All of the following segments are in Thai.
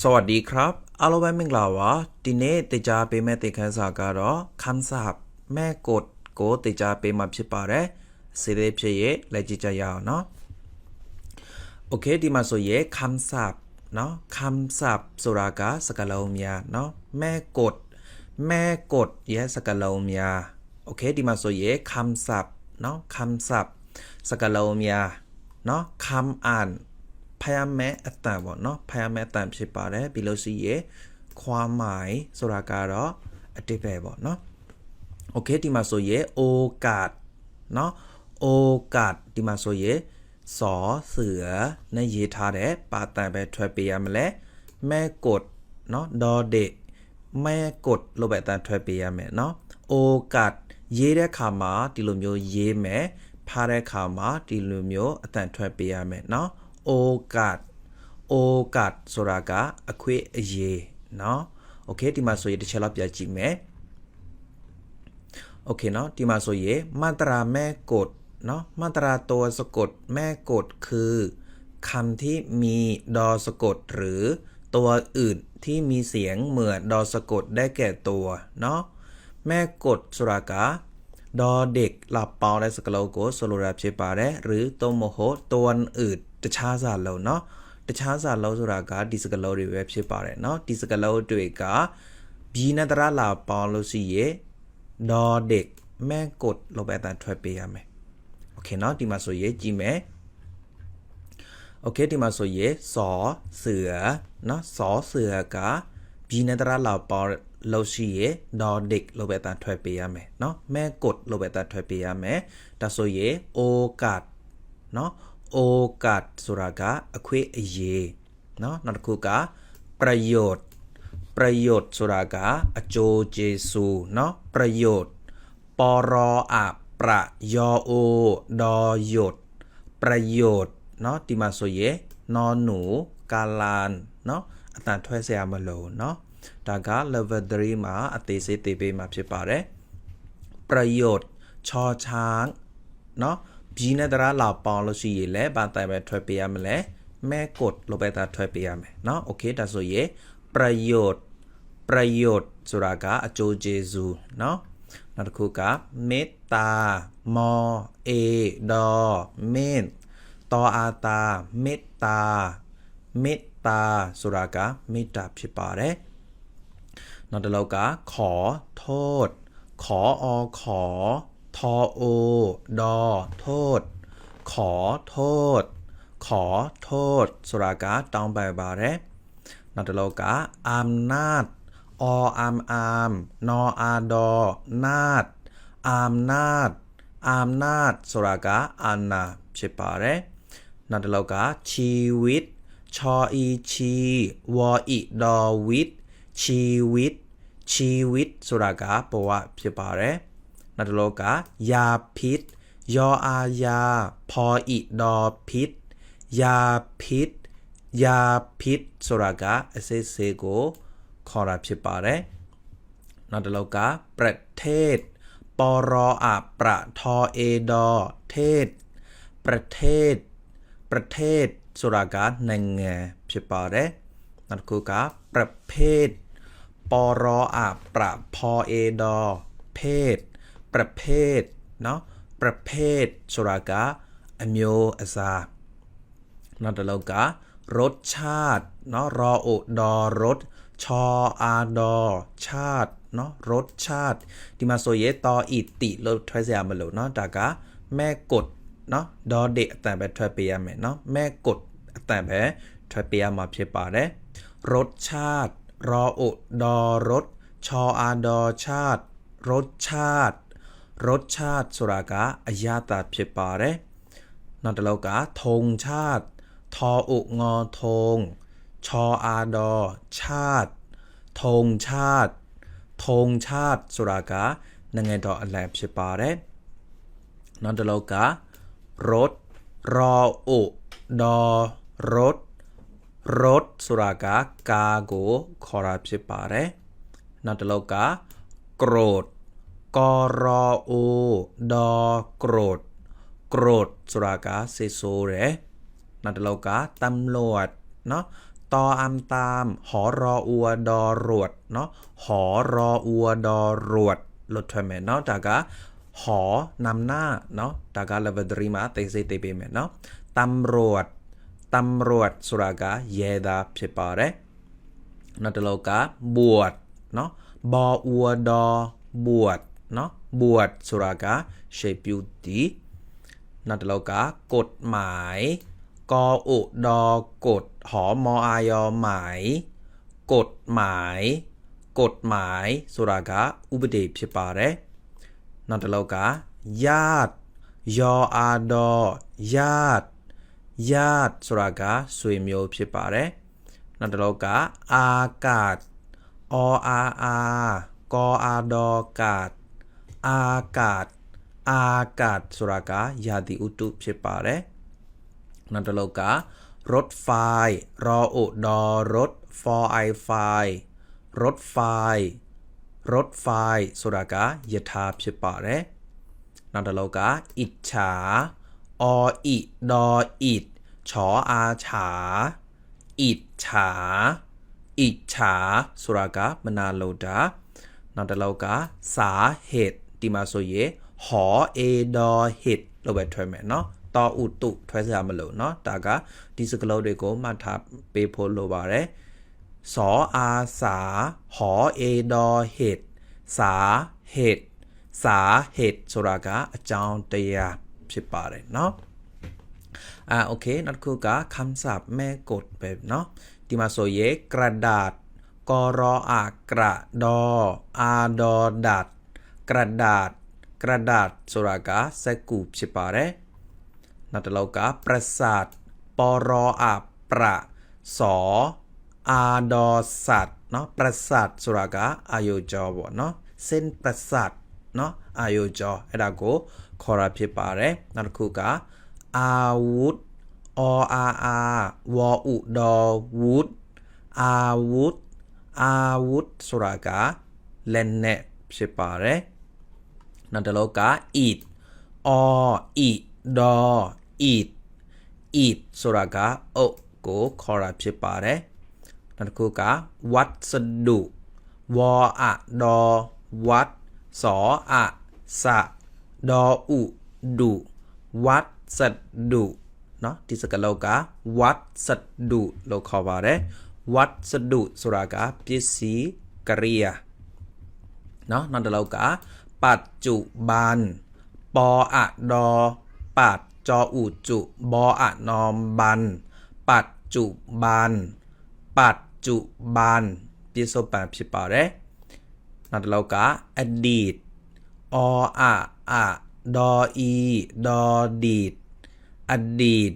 สวัสดีครับအားလုံးပဲမင်္ဂလာပါဒီနေ့တေချာပေးမဲ့တေခန်းစာကတော့ခန်းစာမဲ့กดကိုတေချာပေးမှာဖြစ်ပါတယ်စေသေးဖြစ်ရဲ့လက်ကြည့်ကြရအောင်เนาะโอเคဒီမှာဆိုရဲคำศัพท์เนาะคำศัพท์ဆိုတာကစကားလုံးများเนาะမဲ့กดမဲ့กดရဲ့စကားလုံးများโอเคဒီမှာဆိုရဲคำศัพท์เนาะคำศัพท์စကားလုံးများเนาะคำอ่าน ဖယားမဲအတန်ပေါ့နော်ဖယားမဲအတန်ဖြစ်ပါတယ်ပြီးလို့ရှိရခွာမိုင်ဆိုတာကတော့အတိတ်ပဲပေါ့နော်โอเคဒီမှာဆိုရโอกาสเนาะโอกาสဒီမှာဆိုရสอเสือနဲ့ရေးထားတဲ့ပါတန်ပဲထွက်ပေးရမလဲမဲกดเนาะดอเด็กแม่กดလို့ပဲအတန်ထွက်ပေးရမယ်เนาะโอกาสရေးတဲ့ခါမှာဒီလိုမျိုးရေးမယ်ဖားတဲ့ခါမှာဒီလိုမျိုးအတန်ထွက်ပေးရမယ်เนาะ โอกาส โอกาสဆိုတာကအခွင့်အရေးเนาะโอเคဒီမှာဆိုရင်တစ်ချက်လောက်ပြကြည့်မယ်โอเคเนาะဒီမှာဆိုရင်มาตราแม่กดเนาะมาตราตัวสะกดแม่กดคือคำที่มีดอสะกดหรือตัวอื่นที่มีเสียงเหมือนดอสะกดได้แก่ตัวเนาะแม่กดဆိုတာကดอเด็กหลับเปาတဲ့စကလုံးကိုဆိုလိုတာဖြစ်ပါတယ်หรือตัวโมโหตัวอื่น တခြားစာလုံးเนาะတခြားစာလုံးဆိုတာကဒီစကလုံးတွေပဲဖြစ်ပါတယ်เนาะဒီစကလုံးတွေကဘီနတရလာပေါင်းလို့ရှိရေဒေါ်ဒစ်မဲကတ်လို့ပဲအတန်ထွက်ပေးရမယ်โอเคเนาะဒီမှာဆိုရေကြည့်မယ်โอเคဒီမှာဆိုရေစောเสือเนาะစောเสือกဘီနတရလာပေါင်းလို့ရှိရေဒေါ်ဒစ်လို့ပဲအတန်ထွက်ပေးရမယ်เนาะမဲကတ်လို့ပဲအတန်ထွက်ပေးရမယ်ဒါဆိုရေโอกาสเนาะ โอกาสဆိုတာကအခွင့်အရေးเนาะနောက်တစ်ခုကประโยชน์ประโยชน์ဆိုတာကအကျိုးကျေးဇူးเนาะประโยชน์ปรอะประยอโอดอหยดประโยชน์เนาะဒီမှာဆိုရင်นอนหนูกาลานเนาะအတန်ထွက်เสียမလို့เนาะဒါက level 3မှာအသေးစိတ်သိပေးမှာဖြစ်ပါတယ်ประโยชน์ชอช้างเนาะ ဘီနဲ့တရာလာပေါင်းလို့ရှိရင်လည်းဘာတိုင်ပဲထွက်ပေးရမလဲမဲกดလို့ပဲတာထွက်ပေးရမယ်เนาะโอเคဒါဆိုရင်ประโยชน์ประโยชน์ဆိုတာကအကျိုးကျေးဇူးเนาะနောက်တစ်ခုကမေတ္တာမောเอดอเมนตออาตาမေတ္တာမေတ္တာဆိုတာကမေတ္တာဖြစ်ပါတယ်နောက်တစ်လောက်ကขอโทษ ขออขอ ทอโอ ดอ โทษ ขอโทษ ขอโทษ สุรากาตองใบบาเรนาตโลกาอามนาจออามอามนออาดอ นาดอามนาดอามนาดสุรากาอันนาเชปาเรนาตโลกาชีวิต ชออีชี วออิดอวิต ชีวิต ชีวิต สุรากาปวะเชปาเร นัตโลกายาพิษ ยออายา พออิดอพิษ ยาพิษ ยาพิษสุรากาเซเซโกขอรับชิปาเรนัตโลกาประเทศ ปรออาประทอเอดอเทศ ประเทศ ประเทศสุรากาในเงชิปาเรนัตโลกาประเภท ปรออาประพอเอดอเพศ ประเภทเนาะประเภทဆိုတာကအမျိုးအစားနောက်တစ်လောက်ကรสชาติเนาะรอโอดอรสชออาดอชาติเนาะรสชาติဒီမှာဆိုရဲตออิติလို့ထွက်เสียမလို့เนาะဒါကแม่กดเนาะดอเด็กအတန်ပဲထွက်ပေးရမယ်เนาะแม่กดအတန်ပဲထွက်ပေးရမှာဖြစ်ပါတယ်รสชาติรอโอดอรสชออาดอชาติ รสชาติ รสชาติဆိုတာကအရသာဖြစ်ပါတယ်နောက်တစ်လောက်ကธงชาติ ทออุงอธงชออาดอ ชาติธงชาติธงชาติဆိုတာကနိုင်ငံတော်အလံဖြစ်ပါတယ်နောက်တစ်လောက်ကรถรออุดอรถรถဆိုတာကကာကိုခေါ်တာဖြစ်ပါတယ်နောက်တစ်လောက်ကโกรธ กรอโอดอโกรธโกรธဆိုတာကစိတ်ဆိုးတယ်နောက်တစ်လောက်ကตำรวจเนาะ ตออามตาม หอรออัวดอรวดเนาะหอรออัวดอรวดลดถอยแม่เนาะจากะหอนำหน้าเนาะจากะเลเวดรีมาเตเซเตเปแม่เนาะตำรวจตำรวจสุรากะเยดาဖြစ်ပါတယ်နောက်တစ်လောက်ကบวชเนาะบออัวดอบวช เนาะบวชสุรากะเชปิวตีနောက်တစ်လောက်ကกฎหมายกออุดอกฎหอมออายอหมาย กฎหมาย กฎหมายสุรากะอุปเดဖြစ်ပါတယ်နောက်တစ်လောက်ကญาติยออาดอญาติ ญาติสุรากะဆွေမျိုးဖြစ်ပါတယ်နောက်တစ်လောက်ကอากาศออาอากออาด อกาศ อากาศ อากาศสุรากะยาติอุตุဖြစ်ပါတယ်နောက်တစ်လောက်ကรถไฟรออุดอรถ for i ไฟรถไฟ รถไฟสุรากะยถาဖြစ်ပါတယ်နောက်တစ်လောက်ကอิจฉาออิดออิดชออาฉา อิจฉา อิจฉาสุรากะมนาโลดาနောက်တစ်လောက်ကสาเหตุ ဒီမှာဆိုရင်ဟောအေဒอဟစ်လို့ပဲထွဲမယ်เนาะတောဥတုထွဲစရာမလိုเนาะဒါကဒီစကလုံးတွေကိုမှတ်ထားပေးဖို့လိုပါတယ်สออาสาหอเอดอเหตุสาเหตุสาเหตุဆိုတာကအကြောင်းတရားဖြစ်ပါတယ်เนาะอ่าโอเคနောက်တစ်ခုကคำศัพท์แม่กดပဲเนาะဒီမှာဆိုရင်กระดาษกรออากระดออาดอดัด กระดาษ กระดาษဆိုတာကစက္ကူဖြစ်ပါတယ်နောက်တစ်လောက်ကประสาทปรออาประสออาดอสัตว์เนาะประสาทဆိုတာကအာယုကြောပေါ့เนาะเส้นประสาทเนาะအာယုကြောအဲ့ဒါကိုခေါ်တာဖြစ်ပါတယ်နောက်တစ်ခုကอาวุธออาอาวออุดอวุธอาวุธ อาวุธဆိုတာကလက်နဲ့ဖြစ်ပါတယ် นันตโลกะอีดออีดออีดอีดสุรากะโอโกคอรับชิปาเนั่นคืกะวัดสดุวออะดอวัดสออะสะดออุดุวัดสดุเนาะที่สกัดโลกะวัดสดุโลคอวาเรวัดสดุสุรากะพิสีกริยาเนาะนั่นเรากะ ปัจจุบัน ปออะดอ ปัดจออุจุ บออะนอมบัน ปัจจุบัน ปัจจุบันพิโซแปดพิปาเรนัดเรากะอดีต ออะอะดออีดอดีต อดีต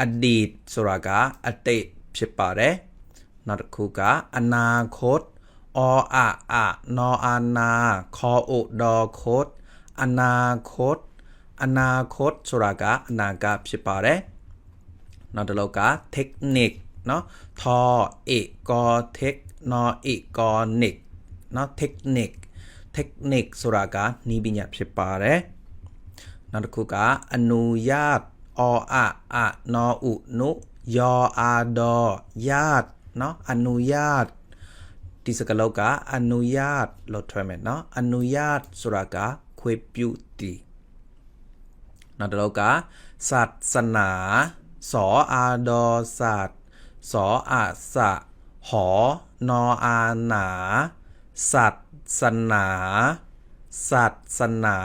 อดีตสุรากะอเติพิปาเรนัดคูกะอนาคต ออะอะนออานาคออุดอคต อนาคต อนาคตဆိုတာကအနာဂတ်ဖြစ်ပါတယ်နောက်တစ်လောက်က เทคนิคเนาะทอเอกอเทคนอเอกอนิกเนาะเทคนิค เทคนิคဆိုတာကနီးပညာဖြစ်ပါတယ်နောက်တစ်ခုကအနုญาตออะอะนออุนุยออาดอญาตเนาะอนุญาต ဒီစကားလုံးကအနုญาตလို့ထွဲမယ်เนาะအနုญาตဆိုတာကခွေပြုတီနောက်တစ်လောက်ကศาสนาสออาดอศาสตร์สออาสะหอนออาหนาศาสนาศาสนา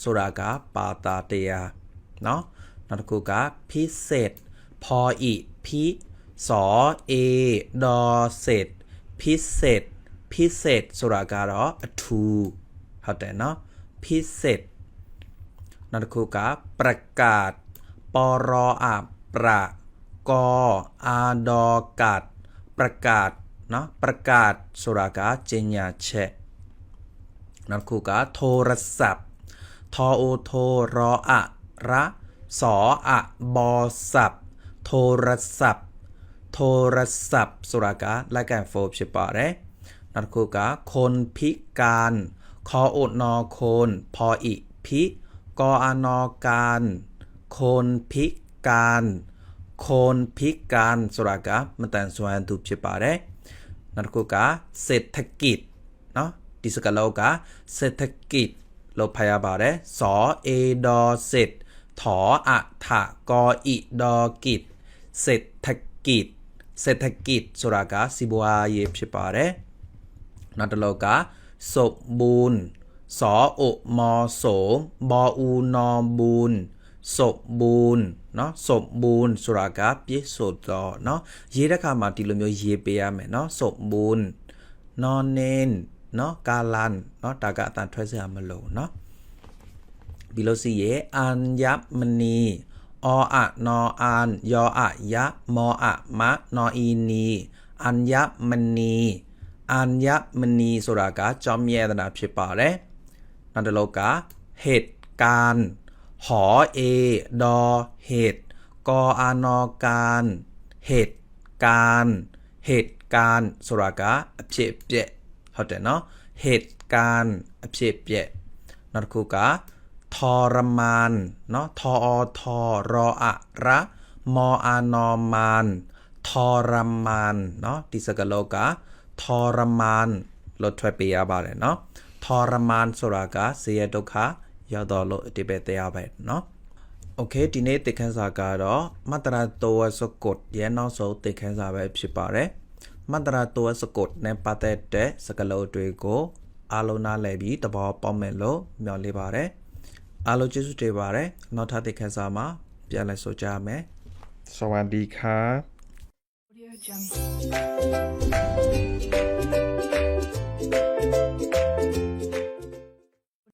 ဆိုတာကပါတာတရားเนาะနောက်တစ်ခုကพิเศษพออีพิสอเอดอเศษ พิเศษ พิเศษဆိုတာကတော့အထူးဟုတ်တယ်เนาะพิเศษနောက်တစ်ခုကประกาศปรออาประกออาดอกาศประกาศเนาะประกาศဆိုတာကကြေညာချက်နောက်တစ်ခုကโทรศัพท์ทอโอโทรออะระสออะบอศัพท์โทรศัพท์ โทรศัพท์สุรากะและแกโฟบเชิปาเรนัดคูกะคนพิการคออุดนอคนพออิพิกออนอการคนพิการคนพิการสุรากะมันแต่งสวนทุบเชิปาเรนัดคูกะเศรษฐกิจเนาะดิสกัลโลกะเศรษฐกิจโลพยาบาลเรสอเอดอเศรษฐออะถะกออิดอกิจเศรษฐกิจ เศรษฐกิจဆိုတာကစီးပွားရေးဖြစ်ပါတယ် နောက်တစ်လောက်ကสมบูรณ์สอโอมอโสบออูนอบูนสมบูรณ์เนาะสมบูรณ์ဆိုတာကပြည့်စုံတော့เนาะရေးတဲ့ခါမှာဒီလိုမျိုးရေးပေးရမယ်เนาะสมบูรณ์นอนเนนเนาะกาลันเนาะဒါကအတန်ထွက်စရာမလိုเนาะ ပြီးလို့စီရဲ့อัญมณี ออะนออานยออะยะมออะมะนออีนีอัญมณีอัญมณีဆိုတာကကြောင့်မြဲတနာဖြစ်ပါတယ်နောက်တစ်လောက်ကเหตุการณ์หอเอดอเหตุกออานอการเหตุการณ์เหตุการณ์ဆိုတာကအဖြစ်အပျက်ဟုတ်တယ်เนาะเหตุการณ์အဖြစ်အပျက် နောက်တစ်ခုက ทรมานเนาะทอทอรออะระมออานอมานทรมานเนาะဒီစကားလုံးကทรมานလို့ထွက်ပေးရပါတယ်เนาะทรมานဆိုတာကဇေယဒုက္ခရောက်တော့လို့အတိပ္ပယ်တရားပဲเนาะโอเคဒီနေ့သင်ခန်းစာကတော့မတရာတောစကုတ်ရဲ့နောက်ဆုံးသင်ခန်းစာပဲဖြစ်ပါတယ်မတရာတောစကုတ်နဲ့ပတ်သက်တဲ့စကားလုံးတွေကိုအားလုံးနားလည်ပြီးသဘောပေါက်မယ်လို့မျှော်လင့်ပါတယ် အားလုံးကျေးဇူးတင်ပါတယ်နောက်ထပ်သင်ခန်းစာမှာပြန်လည်ဆိုကြမယ် สวัสดีครับ Audio Jungle.